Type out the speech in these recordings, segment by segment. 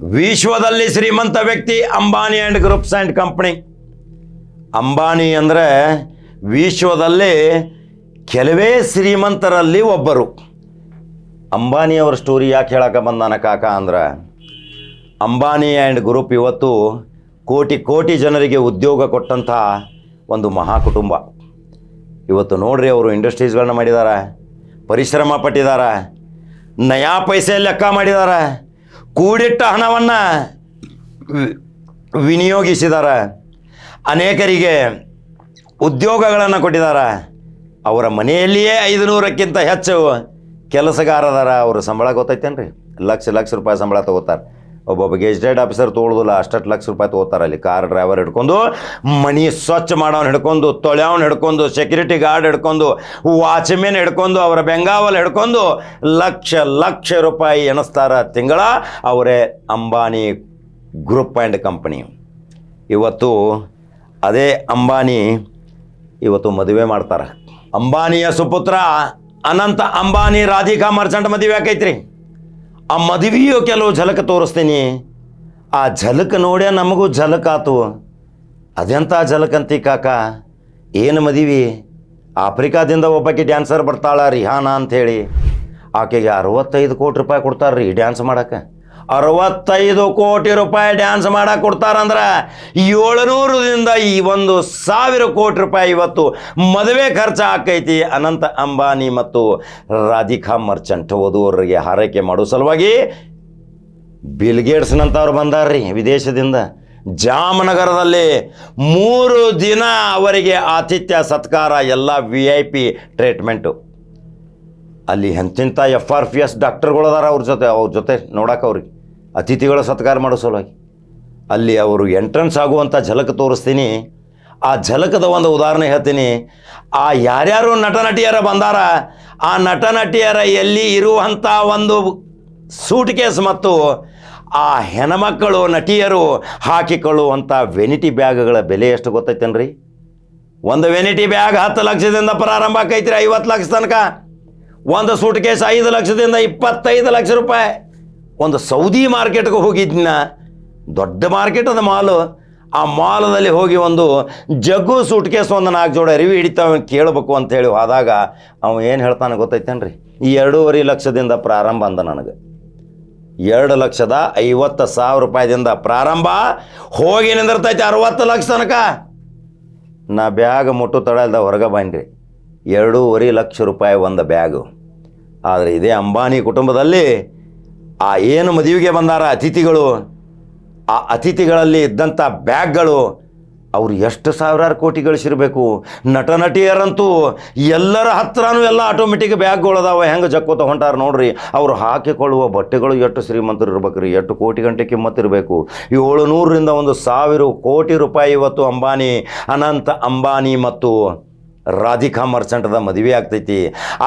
ವಿಶ್ವದಲ್ಲಿ ಶ್ರೀಮಂತ ವ್ಯಕ್ತಿ Ambani and groups and company. Ambani ಅಂದರೆ ವಿಶ್ವದಲ್ಲಿ ಕೆಲವೇ ಶ್ರೀಮಂತರಲ್ಲಿ ಒಬ್ಬರು. ಅಂಬಾನಿ ಅವ್ರ ಸ್ಟೋರಿ ಯಾಕೆ ಹೇಳಕ್ಕೆ ಬಂದಾನ ಕಾಕ ಅಂದ್ರೆ, ಅಂಬಾನಿ ಆ್ಯಂಡ್ ಗ್ರೂಪ್ ಇವತ್ತು ಕೋಟಿ ಕೋಟಿ ಜನರಿಗೆ ಉದ್ಯೋಗ ಕೊಟ್ಟಂಥ ಒಂದು ಮಹಾ ಕುಟುಂಬ ಇವತ್ತು ನೋಡ್ರಿ ಅವರು ಇಂಡಸ್ಟ್ರೀಸ್ಗಳನ್ನ ಮಾಡಿದ್ದಾರೆ ಪರಿಶ್ರಮ ಪಟ್ಟಿದ್ದಾರೆ ನಯಾ ಪೈಸೆ ಲೆಕ್ಕ ಮಾಡಿದ್ದಾರೆ ಕೂಡಿಟ್ಟ ಹಣವನ್ನು ವಿನಿಯೋಗಿಸಿದ್ದಾರೆ ಅನೇಕರಿಗೆ ಉದ್ಯೋಗಗಳನ್ನು ಕೊಟ್ಟಿದ್ದಾರೆ ಅವರ ಮನೆಯಲ್ಲಿಯೇ ಐದು ನೂರಕ್ಕಿಂತ ಹೆಚ್ಚು ಕೆಲಸಗಾರದಾರ ಅವರು ಸಂಬಳ ಗೊತ್ತೈತೇನ್ರಿ? ಲಕ್ಷ ಲಕ್ಷ ರೂಪಾಯಿ ಸಂಬಳ ತಗೋತಾರೆ. ಒಬ್ಬೊಬ್ಬ ಗೆಜೆಟೆಡ್ ಆಫೀಸರ್ ತೋಳುದಿಲ್ಲ ಅಷ್ಟು ಲಕ್ಷ ರೂಪಾಯಿ ತೊಗೋತಾರೆ ಅಲ್ಲಿ. ಕಾರ್ ಡ್ರೈವರ್ ಹಿಡ್ಕೊಂಡು ಮನಿ ಸ್ವಚ್ಛ ಮಾಡೋನ್ ಹಿಡ್ಕೊಂಡು ತೊಳೆಯೋನ್ ಹಿಡ್ಕೊಂಡು ಸೆಕ್ಯೂರಿಟಿ ಗಾರ್ಡ್ ಹಿಡ್ಕೊಂಡು ವಾಚ್ಮೆನ್ ಹಿಡ್ಕೊಂಡು, ಅವರ ಬೆಂಗಾವಲ್ ಹಿಡ್ಕೊಂಡು ಲಕ್ಷ ಲಕ್ಷ ರೂಪಾಯಿ ಎಣಿಸ್ತಾರ ತಿಂಗಳ ಅವರೇ ಅಂಬಾನಿ ಗ್ರೂಪ್ ಆ್ಯಂಡ್ ಕಂಪನಿ. ಇವತ್ತು ಅದೇ ಅಂಬಾನಿ ಇವತ್ತು ಮದುವೆ ಮಾಡ್ತಾರೆ. ಅಂಬಾನಿಯ ಸುಪುತ್ರ ಅನಂತ ಅಂಬಾನಿ ರಾಧಿಕಾ ಮರ್ಚಂಟ್ ಮದುವೆ ಆಕೈತ್ರಿ. ಆ ಮದುವೆಯು ಕೆಲವು ಝಲಕ ತೋರಿಸ್ತೀನಿ. ಆ ಝಲಕ್ ನೋಡ್ಯ ನಮಗೂ ಝಲಕ ಆತು ಅದೆಂಥ ಝಲಕ್ ಅಂತಿ ಕಾಕ? ಏನು ಮದುವೆ? ಆಫ್ರಿಕಾದಿಂದ ಒಬ್ಬಾಕಿ ಡ್ಯಾನ್ಸರ್ ಬರ್ತಾಳ ರಿಹಾನಾ ಅಂಥೇಳಿ ಆಕೆಗೆ ಅರವತ್ತೈದು ಕೋಟಿ ರೂಪಾಯಿ ಕೊಡ್ತಾರೆ ರೀ ಡ್ಯಾನ್ಸ್ ಮಾಡಕ್ಕೆ. ಅರವತ್ತೈದು ಕೋಟಿ ರೂಪಾಯಿ ಡ್ಯಾನ್ಸ್ ಮಾಡಕ್ಕೆ ಕೊಡ್ತಾರಂದ್ರೆ ಏಳುನೂರದಿಂದ ಈ ಒಂದು ಸಾವಿರ ಕೋಟಿ ರೂಪಾಯಿ ಇವತ್ತು ಮದುವೆ ಖರ್ಚು ಆಕೈತಿ. ಅನಂತ ಅಂಬಾನಿ ಮತ್ತು ರಾಧಿಕಾ ಮರ್ಚಂಟ್ ಓದುವವರಿಗೆ ಹಾರೈಕೆ ಮಾಡೋ ಸಲುವಾಗಿ ಬಿಲ್ಗೇಟ್ಸ್ನಂಥವ್ರು ಬಂದಾರ್ರಿ ವಿದೇಶದಿಂದ. ಜಾಮನಗರದಲ್ಲಿ ಮೂರು ದಿನ ಅವರಿಗೆ ಆತಿಥ್ಯ ಸತ್ಕಾರ, ಎಲ್ಲ ವಿ ಐ ಪಿ ಟ್ರೀಟ್ಮೆಂಟು ಅಲ್ಲಿ ಎಂತಿಂಥ ಎಫ್ ಆರ್ ಪಿ ಎಸ್ ಡಾಕ್ಟರ್ಗಳದಾರ ಅವ್ರ ಜೊತೆ ಅವ್ರ ಜೊತೆ ನೋಡಕ್ಕೆ ಅವ್ರಿಗೆ. ಅತಿಥಿಗಳ ಸತ್ಕಾರ ಮಾಡೋ ಸಲುವಾಗಿ. ಅಲ್ಲಿ ಅವರು ಎಂಟ್ರೆನ್ಸ್ ಆಗುವಂಥ ಝಲಕ ತೋರಿಸ್ತೀನಿ. ಆ ಝಲಕದ ಒಂದು ಉದಾಹರಣೆ ಹೇಳ್ತೀನಿ. ಆ ಯಾರ್ಯಾರು ನಟ ನಟಿಯರ ಬಂದಾರ, ಆ ನಟ ನಟಿಯರ ಎಲ್ಲಿ ಇರುವಂಥ ಒಂದು ಸೂಟ್ ಕೇಸ್ ಮತ್ತು ಆ ಹೆಣ್ಮಕ್ಕಳು ನಟಿಯರು ಹಾಕಿಕೊಳ್ಳುವಂಥ ವೆನಿಟಿ ಬ್ಯಾಗ್ಗಳ ಬೆಲೆ ಎಷ್ಟು ಗೊತ್ತೈತೇನ್ರಿ? ಒಂದು ವೆನಿಟಿ ಬ್ಯಾಗ್ ಹತ್ತು ಲಕ್ಷದಿಂದ ಪ್ರಾರಂಭ ಆಕೈತ್ರಿ ಐವತ್ತು ಲಕ್ಷ ತನಕ. ಒಂದು ಸೂಟ್ ಕೇಸ್ ಐದು ಲಕ್ಷದಿಂದ ಇಪ್ಪತ್ತೈದು ಲಕ್ಷ ರೂಪಾಯಿ. ಒಂದು ಸೌದಿ ಮಾರ್ಕೆಟ್ಗೆ ಹೋಗಿದ್ನ ದೊಡ್ಡ ಮಾರ್ಕೆಟ್ ಅದ ಮಾಲು. ಆ ಮಾಲದಲ್ಲಿ ಹೋಗಿ ಒಂದು ಜಗ್ಗು ಸೂಟ್ ಕೇಸ್ ಒಂದು ನಾಲ್ಕು ಜೋಡ ಅರಿವಿ ಹಿಡಿತಾವ ಕೇಳಬೇಕು ಅಂತೇಳಿ ಹೋದಾಗ ಅವ ಏನು ಹೇಳ್ತಾನೆ ಗೊತ್ತೈತೇನ್ರಿ? ಈ ಎರಡೂವರೆ ಲಕ್ಷದಿಂದ ಪ್ರಾರಂಭ ಅಂದ ನನಗೆ. ಎರಡು ಲಕ್ಷದ ಐವತ್ತು ಸಾವಿರ ರೂಪಾಯಿದಿಂದ ಪ್ರಾರಂಭ. ಹೋಗಿ ನಿಂದಿರ್ತೈತಿ ಅರವತ್ತು ಲಕ್ಷ ತನಕ. ನಾ ಬ್ಯಾಗ್ ಮುಟ್ಟು ತಡಲ್ದ ಹೊರಗೆ ಬಂದ್ರಿ. ಎರಡೂವರೆ ಲಕ್ಷ ರೂಪಾಯಿ ಒಂದು ಬ್ಯಾಗು. ಆದರೆ ಇದೇ ಅಂಬಾನಿ ಕುಟುಂಬದಲ್ಲಿ ಆ ಏನು ಮದುವೆಗೆ ಬಂದಾರ ಅತಿಥಿಗಳು, ಆ ಅತಿಥಿಗಳಲ್ಲಿ ಇದ್ದಂಥ ಬ್ಯಾಗ್ಗಳು, ಅವರು ಎಷ್ಟು ಸಾವಿರಾರು ಕೋಟಿ ಗಳಿಸಿರ್ಬೇಕು ನಟ ನಟಿಯರಂತೂ ಎಲ್ಲರ ಹತ್ರನೂ ಎಲ್ಲ ಆಟೋಮೆಟಿಕ್ ಬ್ಯಾಗ್ಗಳು ಅದಾವೆ. ಹೆಂಗೆ ಜಕ್ಕೋತ ಹೊಂಟಾರ ನೋಡ್ರಿ. ಅವರು ಹಾಕಿಕೊಳ್ಳುವ ಬಟ್ಟೆಗಳು ಎಷ್ಟು ಶ್ರೀಮಂತರು ಇರ್ಬೇಕು ರೀ ಎಷ್ಟು ಕೋಟಿ ಗಂಟೆ ಕಿಮ್ಮತ್ತಿರಬೇಕು ಏಳು ನೂರರಿಂದ ಒಂದು ಸಾವಿರ ಕೋಟಿ ರೂಪಾಯಿ ಇವತ್ತು ಅಂಬಾನಿ, ಅನಂತ ಅಂಬಾನಿ ಮತ್ತು ರಾಧಿಕಾ ಮರ್ಚೆಂಟ್ದ ಮದುವೆ ಆಗ್ತೈತಿ.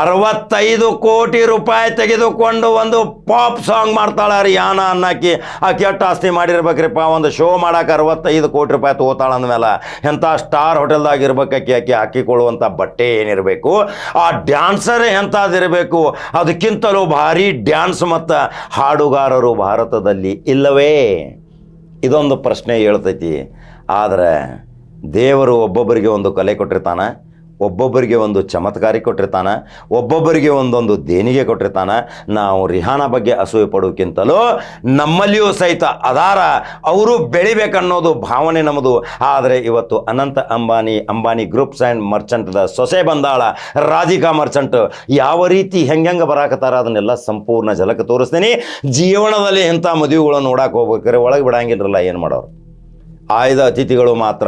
ಅರವತ್ತೈದು ಕೋಟಿ ರೂಪಾಯಿ ತೆಗೆದುಕೊಂಡು ಒಂದು ಪಾಪ್ ಸಾಂಗ್ ಮಾಡ್ತಾಳ ರಿಯಾನ ಅನ್ನಾಕಿ ಆ ಕೆಟ್ಟ ಆಸ್ತಿ ಮಾಡಿರ್ಬೇಕ್ರಿಪ್ಪ, ಒಂದು ಶೋ ಮಾಡಕ್ಕೆ ಅರವತ್ತೈದು ಕೋಟಿ ರೂಪಾಯಿ ತಗೋತಾಳ ಅಂದಮೇಲೆ ಎಂಥ ಸ್ಟಾರ್ ಹೋಟೆಲ್ದಾಗ ಇರ್ಬೇಕು ಆಕೆ ಆಕೆ ಹಾಕಿಕೊಳ್ಳುವಂಥ ಬಟ್ಟೆ ಏನಿರಬೇಕು. ಆ ಡ್ಯಾನ್ಸರ್ ಎಂಥದ್ದಿರಬೇಕು. ಅದಕ್ಕಿಂತಲೂ ಭಾರಿ ಡ್ಯಾನ್ಸ್ ಮತ್ತು ಹಾಡುಗಾರರು ಭಾರತದಲ್ಲಿ ಇಲ್ಲವೇ? ಇದೊಂದು ಪ್ರಶ್ನೆ ಹೇಳ್ತೈತಿ. ಆದರೆ ದೇವರು ಒಬ್ಬೊಬ್ಬರಿಗೆ ಒಂದು ಕಲೆ ಕೊಟ್ಟಿರ್ತಾನೆ. ಒಬ್ಬೊಬ್ಬರಿಗೆ ಒಂದು ಚಮತ್ಕಾರಿ ಕೊಟ್ಟಿರ್ತಾನೆ, ಒಬ್ಬೊಬ್ಬರಿಗೆ ಒಂದೊಂದು ದೇಣಿಗೆ ಕೊಟ್ಟಿರ್ತಾನೆ. ನಾವು ರಿಹಾನ ಬಗ್ಗೆ ಅಸೂಯೆ ಪಡೋಕ್ಕಿಂತಲೂ ನಮ್ಮಲ್ಲಿಯೂ ಸಹಿತ ಅದಾರ. ಅವರು ಬೆಳಿಬೇಕನ್ನೋದು ಭಾವನೆ ನಮ್ಮದು. ಆದರೆ ಇವತ್ತು ಅನಂತ ಅಂಬಾನಿ ಅಂಬಾನಿ ಗ್ರೂಪ್ಸ್ ಆ್ಯಂಡ್ ಮರ್ಚೆಂಟ್ದ ಸೊಸೆ ಬಂದಾಳ, ರಾಧಿಕಾ ಮರ್ಚೆಂಟ್. ಯಾವ ರೀತಿ ಹೆಂಗೆ ಬರಾಕತ್ತಾರ ಅದನ್ನೆಲ್ಲ ಸಂಪೂರ್ಣ ಜಲಕ್ಕೆ ತೋರಿಸ್ತೀನಿ. ಜೀವನದಲ್ಲಿ ಇಂಥ ಮದುವೆಗಳು ನೋಡಕ್ಕೆ ಹೋಗ್ಬೇಕಾರೆ ಒಳಗೆ ಬಿಡಂಗಿಲ್ಲರಲ್ಲ ಏನು ಮಾಡೋರು? ಆಯ್ದ ಅತಿಥಿಗಳು ಮಾತ್ರ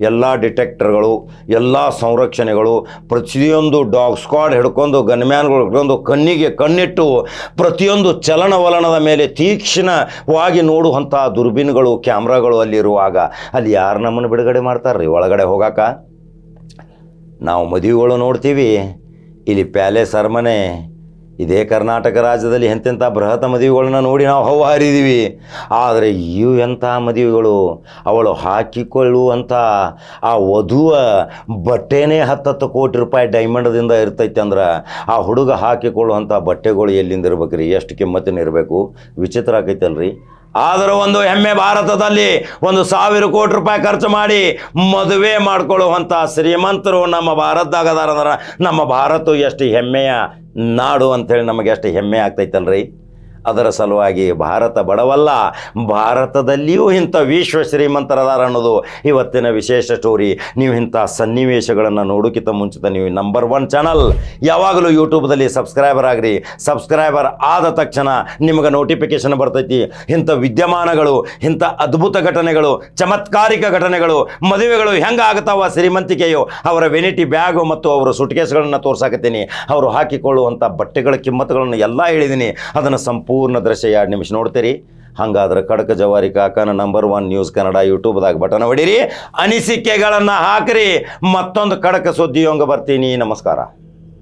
ಎಲ್ಲ ಡಿಟೆಕ್ಟರ್ಗಳು, ಎಲ್ಲ ಸಂರಕ್ಷಣೆಗಳು, ಪ್ರತಿಯೊಂದು ಡಾಗ್ ಸ್ಕ್ವಾಡ್ ಹಿಡ್ಕೊಂಡು, ಗನ್ಮ್ಯಾನ್ಗಳು ಹಿಡ್ಕೊಂಡು ಕಣ್ಣಿಗೆ ಕಣ್ಣಿಟ್ಟು ಪ್ರತಿಯೊಂದು ಚಲನವಲನದ ಮೇಲೆ ತೀಕ್ಷ್ಣವಾಗಿ ನೋಡುವಂಥ ದುರ್ಬೀನ್ಗಳು, ಕ್ಯಾಮ್ರಾಗಳು ಅಲ್ಲಿರುವಾಗ, ಅಲ್ಲಿ ಯಾರು ನಮ್ಮನ್ನು ಬಿಡುಗಡೆ ಮಾಡ್ತಾರೆ ರೀ ಒಳಗಡೆ ಹೋಗಾಕ? ನಾವು ಮದುವೆಗಳು ನೋಡ್ತೀವಿ. ಇಲ್ಲಿ ಪ್ಯಾಲೇಸ್ ಅರಮನೆ ಇದೇ ಕರ್ನಾಟಕ ರಾಜ್ಯದಲ್ಲಿ ಎಂತೆಂಥ ಬೃಹತ್ ಮದುವೆಗಳನ್ನ ನೋಡಿ ನಾವು ಹೌ ಹಾರಿದ್ದೀವಿ ಆದರೆ ಇವು ಎಂಥ ಮದುವೆಗಳು? ಅವಳು ಹಾಕಿಕೊಳ್ಳುವಂಥ ಆ ವಧುವ ಬಟ್ಟೆನೇ ಹತ್ತತ್ತು ಕೋಟಿ ರೂಪಾಯಿ ಡೈಮಂಡದಿಂದ ಇರ್ತೈತೆ ಅಂದ್ರೆ ಆ ಹುಡುಗ ಹಾಕಿಕೊಳ್ಳುವಂಥ ಬಟ್ಟೆಗಳು ಎಲ್ಲಿಂದ ಇರ್ಬೇಕು ರೀ ಎಷ್ಟು ಕಿಮ್ಮತ್ತಿನ ಇರಬೇಕು? ವಿಚಿತ್ರ ಆಕೈತಲ್ರಿ. ಆದರೂ ಒಂದು ಹೆಮ್ಮೆ ಭಾರತದಲ್ಲಿ ಒಂದು ಸಾವಿರ ಕೋಟಿ ರೂಪಾಯಿ ಖರ್ಚು ಮಾಡಿ ಮದುವೆ ಮಾಡ್ಕೊಳ್ಳುವಂಥ ಶ್ರೀಮಂತರು ನಮ್ಮ ಭಾರತದಾಗ ಅದಾರ ನಮ್ಮ ಭಾರತ ಎಷ್ಟು ಹೆಮ್ಮೆಯ ನಾಡು ಅಂಥೇಳಿ ನಮಗೆ ಎಷ್ಟು ಹೆಮ್ಮೆ ಆಗ್ತೈತಲ್ರಿ? ಅದರ ಸಲುವಾಗಿ ಭಾರತ ಬಡವಲ್ಲ, ಭಾರತದಲ್ಲಿಯೂ ಇಂಥ ವಿಶ್ವ ಶ್ರೀಮಂತರದಾರ ಅನ್ನೋದು ಇವತ್ತಿನ ವಿಶೇಷ ಸ್ಟೋರಿ ನೀವು ಇಂಥ ಸನ್ನಿವೇಶಗಳನ್ನು ನೋಡೋಕ್ಕಿಂತ ಮುಂಚಿತ ನೀವು ನಂಬರ್ ಒನ್ ಚಾನಲ್ ಯಾವಾಗಲೂ ಯೂಟ್ಯೂಬ್ದಲ್ಲಿ ಸಬ್ಸ್ಕ್ರೈಬರ್ ಆಗಿರಿ. ಸಬ್ಸ್ಕ್ರೈಬರ್ ಆದ ತಕ್ಷಣ ನಿಮಗೆ ನೋಟಿಫಿಕೇಶನ್ ಬರ್ತೈತಿ. ಇಂಥ ವಿದ್ಯಮಾನಗಳು, ಇಂಥ ಅದ್ಭುತ ಘಟನೆಗಳು, ಚಮತ್ಕಾರಿಕ ಘಟನೆಗಳು, ಮದುವೆಗಳು ಹೆಂಗೆ ಆಗ್ತಾವ ಶ್ರೀಮಂತಿಕೆಯು, ಅವರ ವೆನಿಟಿ ಬ್ಯಾಗು ಮತ್ತು ಅವರ ಸುಟ್ಕೇಸ್ಗಳನ್ನು ತೋರ್ಸಾಕತ್ತೀನಿ. ಅವರು ಹಾಕಿಕೊಳ್ಳುವಂಥ ಬಟ್ಟೆಗಳ ಕಿಮ್ಮತ್ತುಗಳನ್ನು ಎಲ್ಲ ಹೇಳಿದ್ದೀನಿ ಅದನ್ನು ಸಂಪೂರ್ಣ ದೃಶ್ಯ ಎರಡು ನಿಮಿಷ ನೋಡ್ತೀರಿ. ಹಂಗಾದ್ರೆ ಕಡಕ ಜವಾರಿ ಕಾಕನ ನಂಬರ್ ಒನ್ ನ್ಯೂಸ್ ಕನ್ನಡ ಯೂಟ್ಯೂಬ್ದಾಗ ಬಟನ್ ಹೊಡೀರಿ ಅನಿಸಿಕೆಗಳನ್ನು ಹಾಕ್ರಿ. ಮತ್ತೊಂದು ಕಡಕ ಸುದ್ದಿಯೊಂಗ ಬರ್ತೀನಿ. ನಮಸ್ಕಾರ.